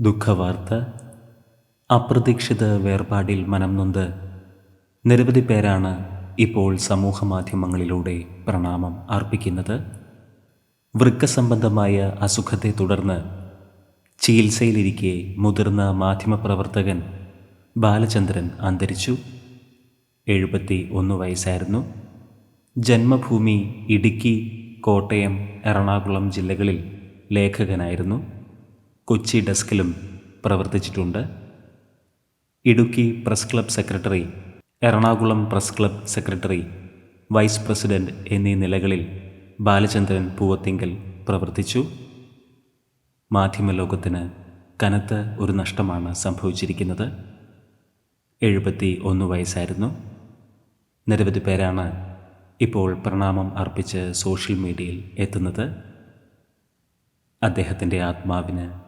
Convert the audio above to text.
ദുഃഖവാർത്ത. അപ്രതീക്ഷിത വേർപാടിൽ മനം നൊന്ത് നിരവധി പേരാണ് ഇപ്പോൾ സമൂഹ മാധ്യമങ്ങളിലൂടെ പ്രണാമം അർപ്പിക്കുന്നത്. വൃക്കസംബന്ധമായ അസുഖത്തെ തുടർന്ന് ചികിത്സയിലിരിക്കെ മുതിർന്ന മാധ്യമപ്രവർത്തകൻ ബാലചന്ദ്രൻ അന്തരിച്ചു. എഴുപത്തി ഒന്ന് വയസ്സായിരുന്നു. ജന്മഭൂമി ഇടുക്കി കോട്ടയം എറണാകുളം ജില്ലകളിൽ ലേഖകനായിരുന്നു. കൊച്ചി ഡെസ്കിലും പ്രവർത്തിച്ചിട്ടുണ്ട്. Idukki press club secretary Ernakulam press club secretary vice president എന്നീ നിലകളിൽ ബാലചന്ദ്രൻ പൂവത്തിങ്കൽ പ്രവർത്തിച്ചു. മാധ്യമലോകത്തിന് കനത്ത ഒരു നഷ്ടമാണ് സംഭവിച്ചിരിക്കുന്നത്. എഴുപത്തി ഒന്ന് വയസ്സായിരുന്നു. നിരവധി പേരാണ് ഇപ്പോൾ പ്രണാമം അർപ്പിച്ച് സോഷ്യൽ മീഡിയയിൽ എത്തുന്നത്. അദ്ദേഹത്തിന്റെ ആത്മാവിന്